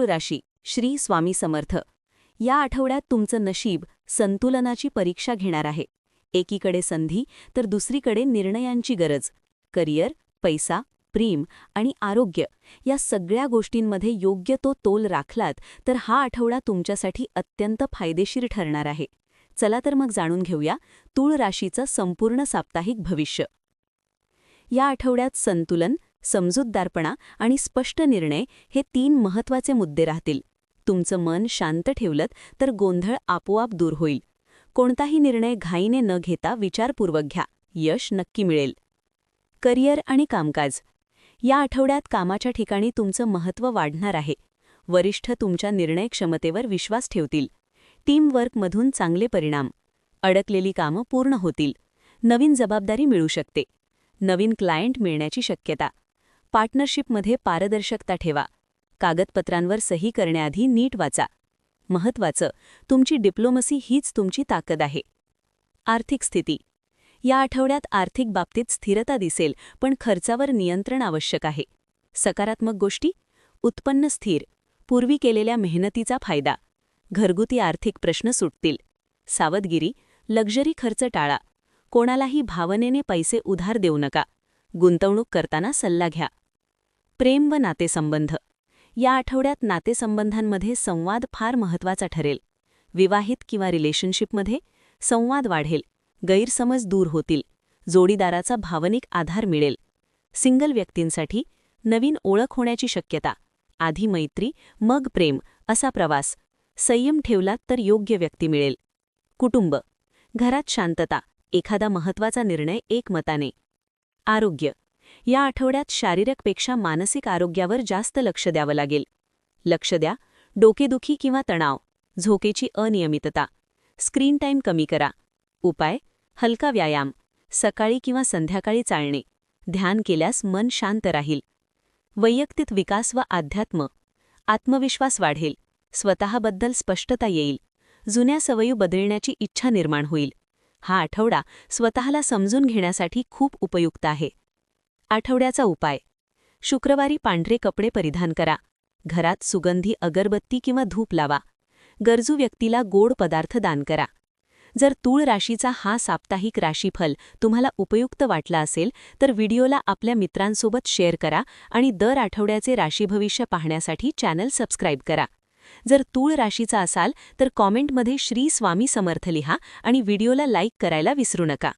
मूळ राशी श्री स्वामी समर्थ. या आठवड्यात तुमचं नशीब संतुलनाची परीक्षा घेणार आहे. एकीकडे संधी तर दुसरीकडे निर्णयांची गरज. करिअर पैसा प्रेम आणि आरोग्य या सगळ्या गोष्टींमध्ये योग्य तो तोल राखलात तर हा आठवडा तुमच्यासाठी अत्यंत फायदेशीर ठरणार आहे. चला तर मग जाणून घेऊया तूळ राशीचं संपूर्ण साप्ताहिक भविष्य. या आठवड्यात संतुलन समजूतदारपणा आणि स्पष्ट निर्णय हे तीन महत्त्वाचे मुद्दे राहतील. तुमचं मन शांत ठेवलं तर गोंधळ आपोआप दूर होईल. कोणताही निर्णय घाईने न घेता विचारपूर्वक घ्या. यश नक्की मिळेल. करिअर आणि कामकाज. या आठवड्यात कामाच्या ठिकाणी तुमचं महत्त्व वाढणार आहे. वरिष्ठ तुमच्या निर्णय क्षमतेवर विश्वास ठेवतील. टीमवर्कमधून चांगले परिणाम. अडकलेली कामं पूर्ण होतील. नवीन जबाबदारी मिळू शकते. नवीन क्लायंट मिळण्याची शक्यता. पार्टनरशिपमध्ये पारदर्शकता ठेवा. कागदपत्रांवर सही करण्याआधी नीट वाचा. महत्वाचं तुमची डिप्लोमसी हीच तुमची ताकद आहे. आर्थिक स्थिती. या आठवड्यात आर्थिक बाबतीत स्थिरता दिसेल पण खर्चावर नियंत्रण आवश्यक आहे. सकारात्मक गोष्टी. उत्पन्न स्थिर. पूर्वी केलेल्या मेहनतीचा फायदा. घरगुती आर्थिक प्रश्न सुटतील. सावधगिरी. लक्झरी खर्च टाळा. कोणालाही भावनेने पैसे उधार देऊ नका. गुंतवणूक करताना सल्ला घ्या. प्रेम व नातेसंबंध. या आठवड्यात नातेसंबंधांमध्ये संवाद फार महत्त्वाचा ठरेल. विवाहित किंवा रिलेशनशिपमध्ये संवाद वाढेल. गैरसमज दूर होतील. जोडीदाराचा भावनिक आधार मिळेल. सिंगल व्यक्तींसाठी नवीन ओळख होण्याची शक्यता. आधी मैत्री मग प्रेम असा प्रवास. संयम ठेवलात तर योग्य व्यक्ती मिळेल. कुटुंब. घरात शांतता. एखादा महत्त्वाचा निर्णय एकमताने. आरोग्य. या आठवड्यात शारीरिकपेक्षा मानसिक आरोग्यावर जास्त लक्ष द्यावं लागेल. लक्ष द्या डोकेदुखी किंवा तणाव झोकेची अनियमितता स्क्रीन टाईम कमी करा. उपाय हलका व्यायाम सकाळी किंवा संध्याकाळी चालणे. ध्यान केल्यास मन शांत राहील. वैयक्तिक विकास व अध्यात्म आत्मविश्वास वाढेल. स्वतःबद्दल स्पष्टता येईल. जुन्या सवयी बदलण्याची इच्छा निर्माण होईल. हा आठवडा स्वतःला समजून घेण्यासाठी खूप उपयुक्त आहे. आठवड्याचा उपाय. शुक्रवारी पांढरे कपडे परिधान करा. घरात सुगंधी अगरबत्ती किंवा धूप लावा. गरजू व्यक्तीला गोड पदार्थ दान करा. जर तूळ राशीचा हा साप्ताहिक राशीफल तुम्हाला उपयुक्त वाटला असेल तर व्हिडिओला आपल्या मित्रांसोबत शेअर करा आणि दर आठवड्याचे राशीभविष्य पाहण्यासाठी चॅनल सबस्क्राईब करा. जर तूळ राशीचा असाल तर कॉमेंटमध्ये श्री स्वामी समर्थ लिहा आणि व्हिडिओला लाईक करायला विसरू नका.